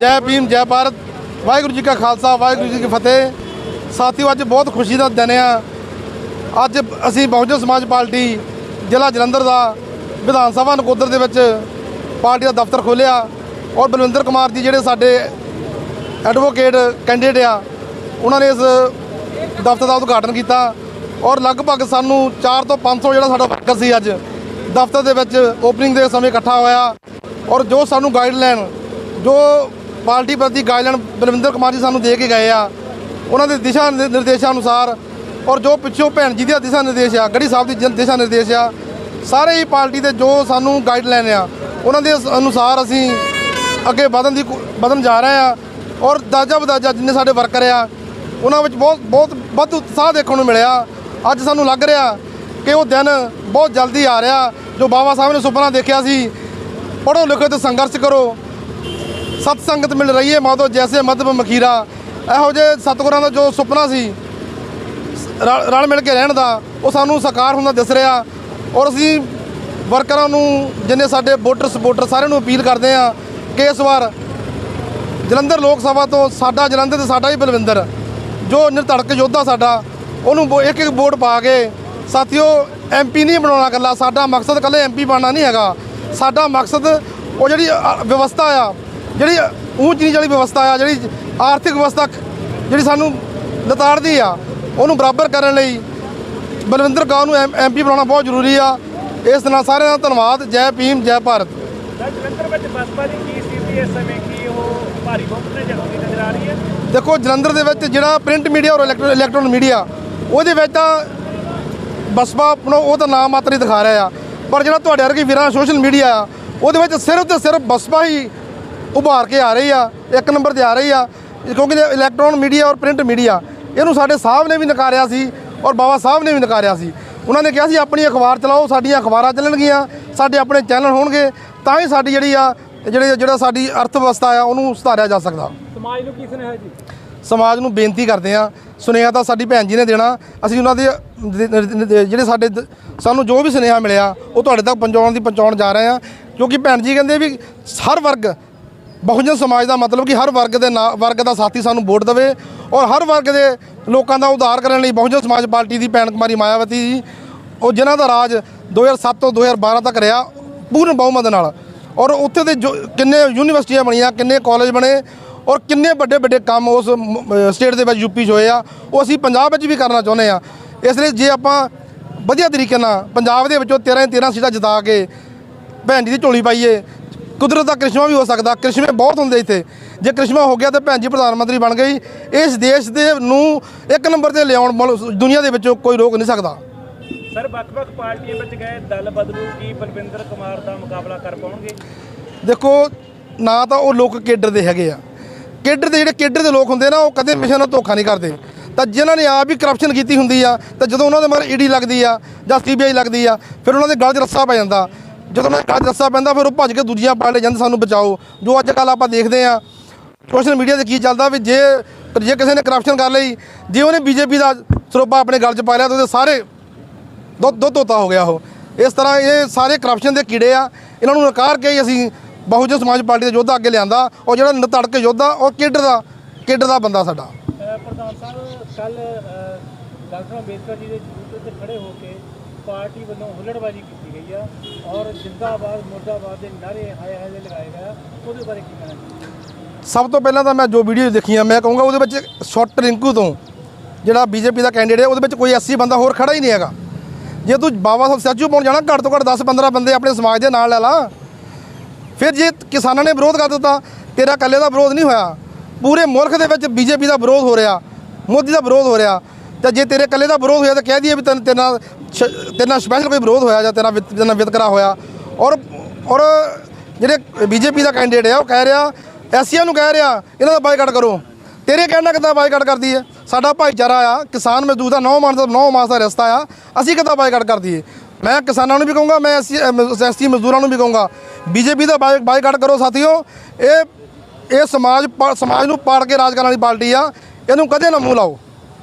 ਜੈ ਭੀਮ, ਜੈ ਭਾਰਤ। ਵਾਹਿਗੁਰੂ ਜੀ ਕਾ ਖਾਲਸਾ, ਵਾਹਿਗੁਰੂ ਜੀ ਕੀ ਫਤਿਹ। ਸਾਥੀਓ, ਅੱਜ ਬਹੁਤ ਖੁਸ਼ੀ ਦਾ ਦਿਨ ਆ। ਅੱਜ ਅਸੀਂ ਬਹੁਜਨ ਸਮਾਜ ਪਾਰਟੀ ਜ਼ਿਲ੍ਹਾ ਜਲੰਧਰ ਦਾ ਵਿਧਾਨ ਸਭਾ ਨਕੋਦਰ ਦੇ ਵਿੱਚ ਪਾਰਟੀ ਦਾ ਦਫ਼ਤਰ ਖੋਲ੍ਹਿਆ ਔਰ ਬਲਵਿੰਦਰ ਕੁਮਾਰ ਜੀ ਜਿਹੜੇ ਸਾਡੇ ਐਡਵੋਕੇਟ ਕੈਂਡੀਡੇਟ ਆ, ਉਹਨਾਂ ਨੇ ਇਸ ਦਫ਼ਤਰ ਦਾ ਉਦਘਾਟਨ ਕੀਤਾ ਔਰ ਲਗਭਗ ਸਾਨੂੰ 4 ਤੋਂ 500 ਜਿਹੜਾ ਸਾਡਾ ਵਰਕਰ ਸੀ ਅੱਜ ਦਫ਼ਤਰ ਦੇ ਵਿੱਚ ਓਪਨਿੰਗ ਦੇ ਸਮੇਂ ਇਕੱਠਾ ਹੋਇਆ ਔਰ ਜੋ ਸਾਨੂੰ ਗਾਈਡਲਾਈਨ ਜੋ ਪਾਰਟੀ ਪ੍ਰਤੀ ਗਾਈਡਲਾਈਨ ਬਲਵਿੰਦਰ ਕੁਮਾਰ ਜੀ ਸਾਨੂੰ ਦੇ ਕੇ ਗਏ ਆ। ਉਹਨਾਂ ਦੇ ਦਿਸ਼ਾ ਨਿਰ- ਨਿਰਦੇਸ਼ਾਂ ਅਨੁਸਾਰ ਔਰ ਜੋ ਪਿੱਛੋਂ ਭੈਣ ਜੀ ਦੇ ਦਿਸ਼ਾ ਨਿਰਦੇਸ਼ ਆ ਗੜੀ ਸਾਹਿਬ ਦੀ ਦਿਸ਼ਾ ਨਿਰਦੇਸ਼ ਆ, ਸਾਰੇ ਹੀ ਪਾਰਟੀ ਦੇ ਜੋ ਸਾਨੂੰ ਗਾਈਡਲਾਈਨ ਆ, ਉਹਨਾਂ ਦੇ ਅਨੁਸਾਰ ਅਸੀਂ ਅੱਗੇ ਵਧਣ ਦੀ ਕੋ- ਵਧਣ ਜਾ ਰਹੇ ਆ ਔਰ ਦਾਜਾ ਬਦਾਜਾ ਜਿੰਨੇ ਸਾਡੇ ਵਰਕਰ ਆ, ਉਹਨਾਂ ਵਿੱਚ ਬਹੁਤ ਬਹੁਤ ਵੱਧ ਉਤਸ਼ਾਹ ਦੇਖਣ ਨੂੰ ਮਿਲਿਆ। ਅੱਜ ਸਾਨੂੰ ਲੱਗ ਰਿਹਾ ਕਿ ਉਹ ਦਿਨ ਬਹੁਤ ਜਲਦੀ ਆ ਰਿਹਾ। ਜੋ ਬਾਬਾ ਸਾਹਿਬ ਨੇ ਸੁਪਨਾ ਦੇਖਿਆ ਸੀ ਪੜ੍ਹੋ ਲਿਖੋ ਤੇ ਸੰਘਰਸ਼ ਕਰੋ। ਸਤ ਸੰਗਤ ਮਿਲ ਰਹੀ ਹੈ ਮਾਧੋ ਜੈਸੇ ਮਧਬ ਮਖੀਰਾ। ਇਹੋ ਜਿਹੇ ਸਤਿਗੁਰਾਂ ਦਾ ਜੋ ਸੁਪਨਾ ਸੀ, ਰਲ ਮਿਲ ਕੇ ਰਹਿਣ ਦਾ, ਉਹ ਸਾਨੂੰ ਸਾਕਾਰ ਹੁੰਦਾ ਦਿਸ ਰਿਹਾ। ਔਰ ਅਸੀਂ ਵਰਕਰਾਂ ਨੂੰ, ਜਿੰਨੇ ਸਾਡੇ ਵੋਟਰ ਸਪੋਰਟਰ ਸਾਰਿਆਂ ਨੂੰ ਅਪੀਲ ਕਰਦੇ ਆ ਕਿ ਇਸ ਵਾਰ ਜਲੰਧਰ ਲੋਕ ਸਭਾ ਤੋਂ ਸਾਡਾ ਜਲੰਧਰ ਤੇ ਸਾਡਾ ਹੀ ਬਲਵਿੰਦਰ, ਜੋ ਨਿਰਧੜਕ ਯੋਧਾ ਸਾਡਾ, ਉਹਨੂੰ ਵੋ- ਇੱਕ ਇੱਕ ਵੋਟ ਪਾ ਕੇ ਸਾਥੀਓ ਐਮਪੀ ਨਹੀਂ ਬਣਾਉਣਾ ਇਕੱਲਾ, ਸਾਡਾ ਮਕਸਦ ਇਕੱਲੇ ਐਮਪੀ ਬਣਨਾ ਨਹੀਂ ਹੈਗਾ। ਸਾਡਾ ਮਕਸਦ ਉਹ ਜਿਹੜੀ ਵਿਵਸਥਾ ਆ ਜਿਹੜੀ ਊਂਚ ਨੀਚ ਵਾਲੀ ਵਿਵਸਥਾ ਆ ਜਿਹੜੀ ਆਰਥਿਕ ਵਿਵਸਥਾ ਜਿਹੜੀ ਸਾਨੂੰ ਲਤਾੜਦੀ ਆ ਉਹਨੂੰ ਬਰਾਬਰ ਕਰਨ ਲਈ ਬਲਵਿੰਦਰ ਕੌਰ ਨੂੰ ਐਮਪੀ ਬਣਾਉਣਾ ਬਹੁਤ ਜ਼ਰੂਰੀ ਆ। ਇਸ ਨਾਲ ਸਾਰਿਆਂ ਦਾ ਧੰਨਵਾਦ ਜੈ ਭੀਮ ਜੈ ਭਾਰਤ। ਸਰ ਜਲੰਧਰ ਵਿੱਚ ਬਸਪਾ ਦੀ ਕੀ ਸਥਿਤੀ ਇਸ ਸਮੇਂ? ਕੀ ਉਹ ਭਾਰੀ ਬਹੁਮਤ ਨੇ ਜਿੱਤਦੀ ਨਜ਼ਰ ਆ ਰਹੀ ਹੈ? ਦੇਖੋ ਜਲੰਧਰ ਦੇ ਵਿੱਚ ਜਿਹੜਾ ਪ੍ਰਿੰਟ ਮੀਡੀਆ ਔਰ ਇਲੈਕਟ੍ਰੋ ਇਲੈਕਟ੍ਰੋਨਿਕ ਮੀਡੀਆ ਉਹਦੇ ਵਿੱਚ ਤਾਂ ਬਸਪਾ ਆਪਣਾ ਉਹ ਤਾਂ ਨਾਮ ਮਾਤਰ ਹੀ ਦਿਖਾ ਰਿਹਾ ਆ। ਪਰ ਜਿਹੜਾ ਤੁਹਾਡੇ ਵਰਗੇ ਵੀਰਾਂ ਸੋਸ਼ਲ ਮੀਡੀਆ ਆ ਉਹਦੇ ਵਿੱਚ ਸਿਰਫ ਤੇ ਸਿਰਫ ਬਸਪਾ ਹੀ ਉਭਾਰ ਕੇ ਆ ਰਹੀ ਆ ਇੱਕ ਨੰਬਰ ਤੇ ਆ ਰਹੀ ਆ ਕਿਉਂਕਿ ਇਲੈਕਟ੍ਰੋਨ ਮੀਡੀਆ ਔਰ ਪ੍ਰਿੰਟ ਮੀਡੀਆ ਇਹਨੂੰ ਸਾਡੇ ਸਾਹਿਬ ਨੇ ਵੀ ਨਕਾਰਿਆ ਸੀ ਔਰ ਬਾਬਾ ਸਾਹਿਬ ਨੇ ਵੀ ਨਕਾਰਿਆ ਸੀ। ਉਹਨਾਂ ਨੇ ਕਿਹਾ ਸੀ ਆਪਣੀ ਅਖਬਾਰ ਚਲਾਓ ਸਾਡੀਆਂ ਅਖਬਾਰਾਂ ਚੱਲਣਗੀਆਂ ਸਾਡੇ ਆਪਣੇ ਚੈਨਲ ਹੋਣਗੇ ਤਾਂ ਹੀ ਸਾਡੀ ਜਿਹੜੀ ਆ ਜਿਹੜੇ ਜਿਹੜਾ ਸਾਡੀ ਅਰਥ ਵਿਵਸਥਾ ਆ ਉਹਨੂੰ ਸੁਧਾਰਿਆ ਜਾ ਸਕਦਾ। ਸਮਾਜ ਨੂੰ ਕੀ ਸੁਨੇਹਾ ਜੀ? ਸਮਾਜ ਨੂੰ ਬੇਨਤੀ ਕਰਦੇ ਆ ਸੁਨੇਹਾ ਤਾਂ ਸਾਡੀ ਭੈਣ ਜੀ ਨੇ ਦੇਣਾ। ਅਸੀਂ ਉਹਨਾਂ ਦੇ ਜਿਹੜੇ ਸਾਡੇ ਸਾਨੂੰ ਜੋ ਵੀ ਸੁਨੇਹਾ ਮਿਲਿਆ ਉਹ ਤੁਹਾਡੇ ਤੱਕ ਪਹੁੰਚਾਉਣ ਦੀ ਪਹੁੰਚਾਉਣ ਜਾ ਰਹੇ ਆ ਕਿਉਂਕਿ ਭੈਣ ਜੀ ਕਹਿੰਦੇ ਵੀ ਹਰ ਵਰਗ ਬਹੁਜਨ ਸਮਾਜ ਦਾ ਮਤਲਬ ਕਿ ਹਰ ਵਰਗ ਦੇ ਨਾ- ਵਰਗ ਦਾ ਸਾਥੀ ਸਾਨੂੰ ਵੋਟ ਦੇਵੇ ਔਰ ਹਰ ਵਰਗ ਦੇ ਲੋਕਾਂ ਦਾ ਉਧਾਰ ਕਰਨ ਲਈ ਬਹੁਜਨ ਸਮਾਜ ਪਾਰਟੀ ਦੀ ਭੈਣ ਕੁਮਾਰੀ ਮਾਇਆਵਤੀ ਜੀ, ਉਹ ਜਿਨ੍ਹਾਂ ਦਾ ਰਾਜ 2007 ਤੋਂ 2012 ਤੱਕ ਰਿਹਾ, ਪੂਰਨ ਬਹੁਮਤ ਨਾਲ। ਔਰ ਉੱਥੇ ਦੇ ਜੋ, ਕਿੰਨੇ ਯੂਨੀਵਰਸਿਟੀਆਂ ਬਣੀਆਂ, ਕਿੰਨੇ ਕਾਲਜ ਬਣੇ, ਔਰ ਕਿੰਨੇ ਵੱਡੇ ਵੱਡੇ ਕੰਮ ਉਸ ਸਟੇਟ ਦੇ ਵਿੱਚ ਯੂਪੀ 'ਚ ਹੋਏ ਆ, ਉਹ ਅਸੀਂ ਪੰਜਾਬ ਵਿੱਚ ਵੀ ਕਰਨਾ ਚਾਹੁੰਦੇ ਆ। ਇਸ ਲਈ ਜੇ ਆਪਾਂ ਵਧੀਆ ਤਰੀਕੇ ਨਾਲ ਪੰਜਾਬ ਦੇ ਵਿੱਚੋਂ 13 13 ਸੀਟਾਂ ਜਿਤਾ ਕੇ ਭੈਣ ਜੀ ਦੀ ਝੋਲੀ ਪਾਈਏ ਕੁਦਰਤ ਦਾ ਕ੍ਰਿਸ਼ਮਾ ਵੀ ਹੋ ਸਕਦਾ ਕ੍ਰਿਸ਼ਮੇ ਬਹੁਤ ਹੁੰਦੇ ਇੱਥੇ। ਜੇ ਕ੍ਰਿਸ਼ਮਾ ਹੋ ਗਿਆ ਤਾਂ ਭੈਣ ਜੀ ਪ੍ਰਧਾਨ ਮੰਤਰੀ ਬਣ ਗਈ ਇਸ ਦੇਸ਼ ਦੇ ਨੂੰ ਇੱਕ ਨੰਬਰ ਤੇ ਲਿਆਉਣ ਦੁਨੀਆ ਦੇ ਵਿੱਚੋਂ ਕੋਈ ਰੋਕ ਨਹੀਂ ਸਕਦਾ। ਸਰ ਵੱਖ-ਵੱਖ ਪਾਰਟੀਆਂ ਵਿੱਚ ਗਏ ਦਲ ਬਦਲੂ ਕੀ ਬਲਵਿੰਦਰ ਕੁਮਾਰ ਦਾ ਮੁਕਾਬਲਾ ਕਰ ਪਾਉਣਗੇ? ਦੇਖੋ ਨਾ ਤਾਂ ਉਹ ਲੋਕ ਕੇਡਰ ਦੇ ਹੈਗੇ ਆ। ਕੇਡਰ ਦੇ ਜਿਹੜੇ ਕੇਡਰ ਦੇ ਲੋਕ ਹੁੰਦੇ ਨਾ ਉਹ ਕਦੇ ਮਿਸ਼ਨ ਨਾਲ ਧੋਖਾ ਨਹੀਂ ਕਰਦੇ। ਤਾਂ ਜਿਨ੍ਹਾਂ ਨੇ ਆਪ ਹੀ ਕਰਪਸ਼ਨ ਕੀਤੀ ਹੁੰਦੀ ਆ ਤਾਂ ਜਦੋਂ ਉਹਨਾਂ ਦੇ ਮਗਰ ਈਡੀ ਲੱਗਦੀ ਆ ਜਾਂ ਸੀਬੀਆਈ ਲੱਗਦੀ ਆ ਫਿਰ ਉਹਨਾਂ ਦੇ ਗਲ 'ਚ ਰੱਸਾ ਪੈ ਜਾਂਦਾ। ਜਦੋਂ ਉਹਨਾਂ ਦੇ ਗਲ ਰੱਸਾ ਪੈਂਦਾ, ਫਿਰ ਉਹ ਭੱਜ ਕੇ ਦੂਜੀਆਂ ਪਾਰਟੀ ਜਾਂਦੇ ਸਾਨੂੰ ਬਚਾਓ, ਜੋ ਅੱਜ ਕੱਲ ਆਪਾਂ ਦੇਖਦੇ ਆ ਸੋਸ਼ਲ ਮੀਡੀਆ ਤੇ ਕੀ ਚੱਲਦਾ ਵੀ ਜੇ ਜੇ ਕਿਸੇ ਨੇ ਕਰਪਸ਼ਨ ਕਰ ਲਈ, ਜੇ ਉਹਨੇ ਬੀਜੇਪੀ ਦਾ ਸਰੋਪਾ ਆਪਣੇ ਗਲ 'ਚ ਪਾ ਲਿਆ ਤਾਂ ਉਹਦੇ ਸਾਰੇ ਦੁੱਧ ਦੁੱਧ ਧੋਤਾ ਹੋ ਗਿਆ ਉਹ। ਇਸ ਤਰ੍ਹਾਂ ਇਹ ਸਾਰੇ ਕਰਪਸ਼ਨ ਦੇ ਕੀੜੇ ਆ। ਇਹਨਾਂ ਨੂੰ ਨਕਾਰ ਕੇ ਹੀ ਅਸੀਂ ਬਹੁਜਨ ਸਮਾਜ ਪਾਰਟੀ ਦਾ ਯੋਧਾ ਅੱਗੇ ਲਿਆਂਦਾ। ਉਹ ਜਿਹੜਾ ਨਤੜਕ ਯੋਧਾ, ਉਹ ਕਿੱਡ ਦਾ ਕਿੱਡ ਦਾ ਬੰਦਾ ਸਾਡਾ। ਪ੍ਰਧਾਨ ਸਾਹਿਬ ਕੱਲ ਡਾਕਟਰ ਅੰਬੇਦਕਰ ਜੀ ਦੇ ਜੂਤੇ ਤੇ ਖੜੇ ਹੋ ਕੇ ਪਾਰਟੀ ਵੱਲੋਂ ਹੁੱਲੜਬਾਜ਼ੀ ਕੀਤੀ ਗਈ ਆ ਔਰ ਜਿੰਦਾਬਾਦ, ਮੁਰਦਾਬਾਦ ਦੇ ਨਾਰੇ ਹਾਏ ਹਾਏ ਦੇ ਲਗਾਏ ਗਏ ਆ। ਉਹਦੇ ਬਾਰੇ ਕੀ ਕਹਿਣਾ ਚਾਹੁੰਦੇ ਸਭ ਤੋਂ ਪਹਿਲਾਂ ਤਾਂ ਮੈਂ ਜੋ ਵੀਡੀਓ ਦੇਖੀਆਂ ਮੈਂ ਕਹੂੰਗਾ ਉਹਦੇ ਵਿੱਚ ਸ਼ਾਰਟ ਰਿੰਕੂ ਤੋਂ, ਜਿਹੜਾ ਬੀਜੇਪੀ ਦਾ ਕੈਂਡੀਡੇਟ ਹੈ ਉਹਦੇ ਵਿੱਚ ਕੋਈ 80 ਬੰਦਾ ਹੋਰ ਖੜਾ ਹੀ ਨਹੀਂ ਹੈਗਾ। ਜੇ ਤੂੰ ਬਾਬਾ ਸਾਹਿਬ ਸਟੈਚੂ ਪਾਉਣ ਜਾਣਾ, ਘੱਟ ਤੋਂ ਘੱਟ 10 15 ਬੰਦੇ ਆਪਣੇ ਸਮਾਜ ਦੇ ਨਾਲ ਲੈ ਲਾ। ਫਿਰ ਜੇ ਕਿਸਾਨਾਂ ਨੇ ਵਿਰੋਧ ਕਰ ਦਿੱਤਾ, ਤੇਰਾ ਇਕੱਲੇ ਦਾ ਵਿਰੋਧ ਨਹੀਂ ਹੋਇਆ। ਪੂਰੇ ਮੁਲਕ ਦੇ ਵਿੱਚ ਬੀਜੇਪੀ ਦਾ ਵਿਰੋਧ ਹੋ ਰਿਹਾ, ਮੋਦੀ ਦਾ ਵਿਰੋਧ ਹੋ ਰਿਹਾ। ਤਾਂ ਜੇ ਤੇਰੇ ਇਕੱਲੇ ਦਾ ਵਿਰੋਧ ਹੋਇਆ ਤਾਂ ਕਹਿ ਦਈਏ ਵੀ ਤੈਨੂੰ ਤੇਰੇ ਨਾਲ ਸ਼- ਤੇਰੇ ਨਾਲ ਸਪੈਸ਼ਲ ਕੋਈ ਵਿਰੋਧ ਹੋਇਆ ਜਾਂ ਤੇਰਾ ਵਿਤ- ਵਿਤਕਰਾ ਹੋਇਆ। ਔਰ ਔਰ ਜਿਹੜੇ ਬੀਜੇਪੀ ਦਾ ਕੈਂਡੀਡੇਟ ਆ, ਉਹ ਕਹਿ ਰਿਹਾ ਐਸੀਆਂ ਨੂੰ ਕਹਿ ਰਿਹਾ, ਇਹਨਾਂ ਦਾ ਬਾਈਕਾਟ ਕਰੋ। ਤੇਰੇ ਕਹਿਣਾ ਕਿੱਦਾਂ ਬਾਈਕਾਟ ਕਰਦੀ ਹੈ? ਸਾਡਾ ਭਾਈਚਾਰਾ ਆ, ਕਿਸਾਨ ਮਜ਼ਦੂਰ ਦਾ 9 ਮਾਸ ਦਾ 9 ਮਾਸ ਦਾ ਰਸਤਾ ਆ, ਅਸੀਂ ਕਿੱਦਾਂ ਬਾਈਕਾਟ ਕਰਦੀ ਹੈ ਮੈਂ ਕਿਸਾਨਾਂ ਨੂੰ ਵੀ ਕਹੂੰਗਾ, ਮੈਂ ਐਸੀ ਐਸਟੀ ਮਜ਼ਦੂਰਾਂ ਨੂੰ ਵੀ ਕਹੂੰਗਾ, ਬੀਜੇਪੀ ਦਾ ਬਾਈ- ਬਾਈਕਾਟ ਕਰੋ ਸਾਥੀਓ। ਇਹ ਇਹ ਸਮਾਜ ਪਾ- ਸਮਾਜ ਨੂੰ ਪਾੜ ਕੇ ਰਾਜ ਕਰਨ ਵਾਲੀ ਪਾਰਟੀ ਆ। ਇਹਨੂੰ ਕਦੇ ਨਾ ਮੂੰਹ ਲਾਓ।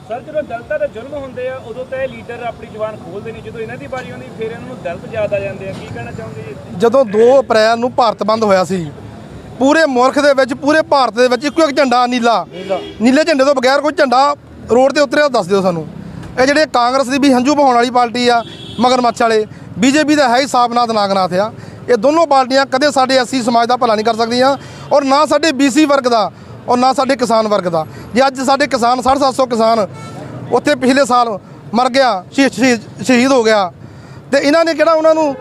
ਸਰ ਜਦੋਂ ਦਲਤਾਂ ਦੇ ਜ਼ੁਲਮ ਹੁੰਦੇ ਆ ਉਦੋਂ ਤਾਂ ਇਹ ਲੀਡਰ ਆਪਣੀ ਜ਼ੁਬਾਨ ਖੋਲਦੇ ਨਹੀਂ ਜਦੋਂ ਇਹਨਾਂ ਦੀ ਵਾਰੀ ਆਉਂਦੀ ਫਿਰ ਇਹਨਾਂ ਨੂੰ ਦਲਤ ਯਾਦ ਆ ਜਾਂਦੇ ਆ। ਕੀ ਕਹਿਣਾ ਚਾਹੁੰਦੇ ਜੀ? ਜਦੋਂ 2 ਅਪ੍ਰੈਲ ਨੂੰ ਭਾਰਤ ਬੰਦ ਹੋਇਆ ਸੀ ਪੂਰੇ ਮੁਲਕ ਦੇ ਵਿੱਚ ਪੂਰੇ ਭਾਰਤ ਦੇ ਵਿੱਚ ਇੱਕੋ ਇੱਕ ਝੰਡਾ ਨੀਲਾ। ਨੀਲਾ। ਨੀਲੇ ਝੰਡੇ ਤੋਂ ਬਗੈਰ ਕੋਈ ਝੰਡਾ ਰੋਡ ਤੇ ਉਤਰਿਆ ਦੱਸ ਦਿਓ ਸਾਨੂੰ। ਇਹ ਜਿਹੜੇ ਕਾਂਗਰਸ ਦੀ ਵੀ ਹੰਝੂ ਬਹਾਉਣ ਵਾਲੀ ਪਾਰਟੀ ਆ ਮਗਰਮੱਛ ਵਾਲੇ ਬੀਜੇਪੀ ਦਾ ਹੈ ਹੀ ਸਾਬਨਾਥ ਨਾਗਨਾਥ ਆ। ਇਹ ਦੋਨੋਂ ਪਾਰਟੀਆਂ ਕਦੇ ਸਾਡੇ ਐਸੀ ਸਮਾਜ ਦਾ ਭਲਾ ਨਹੀਂ ਕਰ ਸਕਦੀਆਂ ਔਰ ਨਾ ਸਾਡੇ ਬੀਸੀ ਵਰਗ ਦਾ। ਔਰ ਨਾ ਸਾਡੇ ਕਿਸਾਨ ਵਰਗ ਦਾ। ਜੇ ਅੱਜ ਸਾਡੇ ਕਿਸਾਨ 750 ਕਿਸਾਨ ਉੱਥੇ ਪਿਛਲੇ ਸਾਲ ਮਰ ਗਿਆ ਸ਼ਹੀ- ਸ਼ਹੀ- ਸ਼ਹੀਦ ਹੋ ਗਿਆ, ਤੇ ਇਹਨਾਂ ਨੇ ਕਿਹੜਾ ਉਹਨਾਂ ਨੂੰ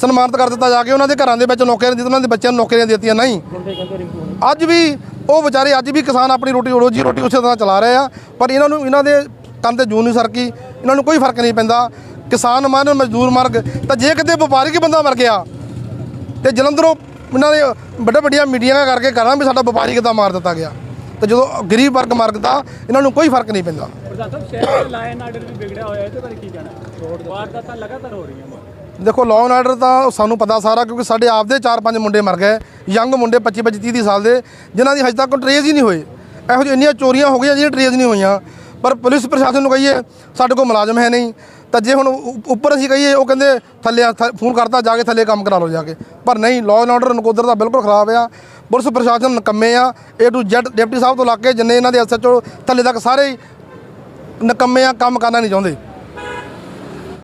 ਸਨਮਾਨਿਤ ਕਰ ਦਿੱਤਾ ਜਾ ਕੇ? ਉਹਨਾਂ ਦੇ ਘਰਾਂ ਦੇ ਵਿੱਚ ਨੌਕਰੀਆਂ ਦਿੱਤੀਆਂ, ਉਹਨਾਂ ਦੇ ਬੱਚਿਆਂ ਨੂੰ ਨੌਕਰੀਆਂ ਦਿੱਤੀਆਂ ਨਹੀਂ। ਅੱਜ ਵੀ ਉਹ ਵਿਚਾਰੇ, ਅੱਜ ਵੀ ਕਿਸਾਨ ਆਪਣੀ ਰੋਟੀ, ਰੋਜੀ ਰੋਟੀ ਉਸੇ ਤਰ੍ਹਾਂ ਚਲਾ ਰਹੇ ਆ, ਪਰ ਇਹਨਾਂ ਨੂੰ, ਇਹਨਾਂ ਦੇ ਕੰਨ ਤੇ ਜੂਨ ਨਹੀਂ ਸਰਕੀ, ਇਹਨਾਂ ਨੂੰ ਕੋਈ ਫ਼ਰਕ ਨਹੀਂ ਪੈਂਦਾ। ਕਿਸਾਨ ਮਰਨ, ਮਜ਼ਦੂਰ ਮਰਗ, ਤਾਂ ਜੇ ਕਿਤੇ ਵਪਾਰਿਕ ਬੰਦਾ ਮਰ ਗਿਆ, ਤੇ ਜਲੰਧਰੋਂ ਇਹਨਾਂ ਨੇ ਵੱਡੇ ਵੱਡੀਆਂ ਮੀਟਿੰਗਾਂ ਕਰਕੇ ਕਰਾਂ ਵੀ ਸਾਡਾ ਵਪਾਰੀ ਕਿੱਦਾਂ ਮਾਰ ਦਿੱਤਾ ਗਿਆ। ਤੇ ਜਦੋਂ ਗਰੀਬ ਵਰਗ ਮਰਦਾ ਇਹਨਾਂ ਨੂੰ ਕੋਈ ਫ਼ਰਕ ਨਹੀਂ ਪੈਂਦਾ। ਪ੍ਰਧਾਨ ਸਾਹਿਬ ਸ਼ਹਿਰ ਦਾ ਲਾਇਨ ਆਰਡਰ ਵੀ ਵਿਗੜਿਆ ਹੋਇਆ ਇਹਦੇ ਬਾਰੇ ਕੀ ਕਹਿਣਾ? ਵਾਰਦਾਤਾਂ ਲਗਾਤਾਰ ਹੋ ਰਹੀਆਂ ਵਾ ਦੇਖੋ ਲਾਅ ਐਂਡ ਆਰਡਰ ਤਾਂ ਸਾਨੂੰ ਪਤਾ ਸਾਰਾ ਕਿਉਂਕਿ ਸਾਡੇ ਆਪਦੇ 4-5 ਮੁੰਡੇ ਮਰ ਗਏ। ਯੰਗ ਮੁੰਡੇ 25 25 30 ਸਾਲ ਦੇ ਜਿਨ੍ਹਾਂ ਦੀ ਹਜੇ ਤੱਕ ਟਰੇਸ ਹੀ ਨਹੀਂ ਹੋਏ। ਇਹੋ ਜਿਹੀ ਇੰਨੀਆਂ ਚੋਰੀਆਂ ਹੋ ਗਈਆਂ ਜਿਹੜੀਆਂ ਟਰੇਸ ਨਹੀਂ ਹੋਈਆਂ। ਪਰ ਪੁਲਿਸ ਪ੍ਰਸ਼ਾਸਨ ਨੂੰ ਕਹੀਏ ਸਾਡੇ ਕੋਲ ਮੁਲਾਜ਼ਮ ਹੈ ਨਹੀਂ। ਤਾਂ ਜੇ ਹੁਣ ਉ- ਉੱਪਰ ਅਸੀਂ ਕਹੀਏ, ਉਹ ਕਹਿੰਦੇ ਥੱਲੇ ਆ- ਥ- ਫੋਨ ਕਰਤਾ, ਜਾ ਕੇ ਥੱਲੇ ਕੰਮ ਕਰਾ ਲਓ ਜਾ ਕੇ। ਪਰ ਨਹੀਂ ਲਾਅ ਐਂਡ ਆਰਡਰ ਨਕੋਦਰ ਦਾ ਬਿਲਕੁਲ ਖਰਾਬ ਆ। ਪੁਲਿਸ ਪ੍ਰਸ਼ਾਸਨ ਨਕੰਮੇ ਆ। ਏ ਟੂ ਜ਼ੈਡ ਡਿਪਟੀ ਸਾਹਿਬ ਤੋਂ ਲੱਗ ਕੇ ਜਿੰਨੇ ਇਹਨਾਂ ਦੇ ਐਸਐਚਓ ਥੱਲੇ ਤੱਕ ਸਾਰੇ ਹੀ ਨਕੰਮੇ ਆ, ਕੰਮ ਕਰਨਾ ਨਹੀਂ ਚਾਹੁੰਦੇ।